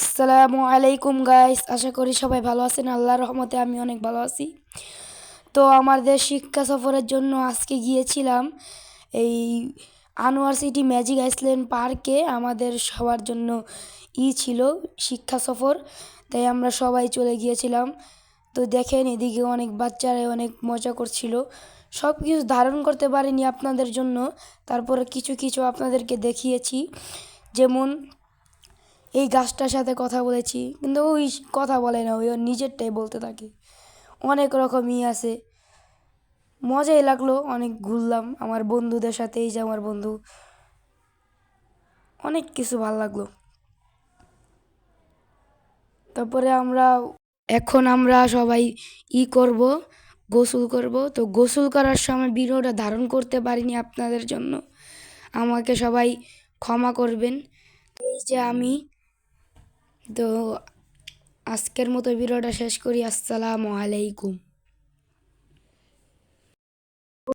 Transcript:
আসসালামু আলাইকুম গাইস আশা করি সবাই ভালো আছেন। আল্লাহ রহমতে আমি অনেক ভালো আছি। তো আমাদের শিক্ষা সফরের জন্য আজকে গিয়েছিলাম এই আনোয়ার সিটি ম্যাজিক আইসল্যান্ড পার্কে। আমাদের সবার জন্য ই ছিল শিক্ষা সফর, তাই আমরা সবাই চলে গিয়েছিলাম। তো দেখেন, এদিকে অনেক বাচ্চারা অনেক মজা করছিল। সব কিছু ধারণ করতে পারিনি আপনাদের জন্য। তারপরে কিছু কিছু আপনাদেরকে দেখিয়েছি। যেমন এই গাছটার সাথে কথা বলেছি, কিন্তু ওই কথা বলে না, ওই ওর নিজেরটাই বলতে থাকে। অনেক রকমই আছে। মজাই লাগল, অনেক ঘুরলাম। আমার বন্ধুদের সাথে, এই যে আমার বন্ধু। অনেক কিছু ভালো লাগল। তারপরে আমরা, এখন আমরা সবাই ই করব, গোসল করব। তো গোসল করার সময় ভিডিওটা ধারণ করতে পারিনি আপনাদের জন্য। আমাকে সবাই ক্ষমা করবেন। এই যে আমি তো আজকের মতো ভিডিওটা শেষ করি। আসসালামু আলাইকুম।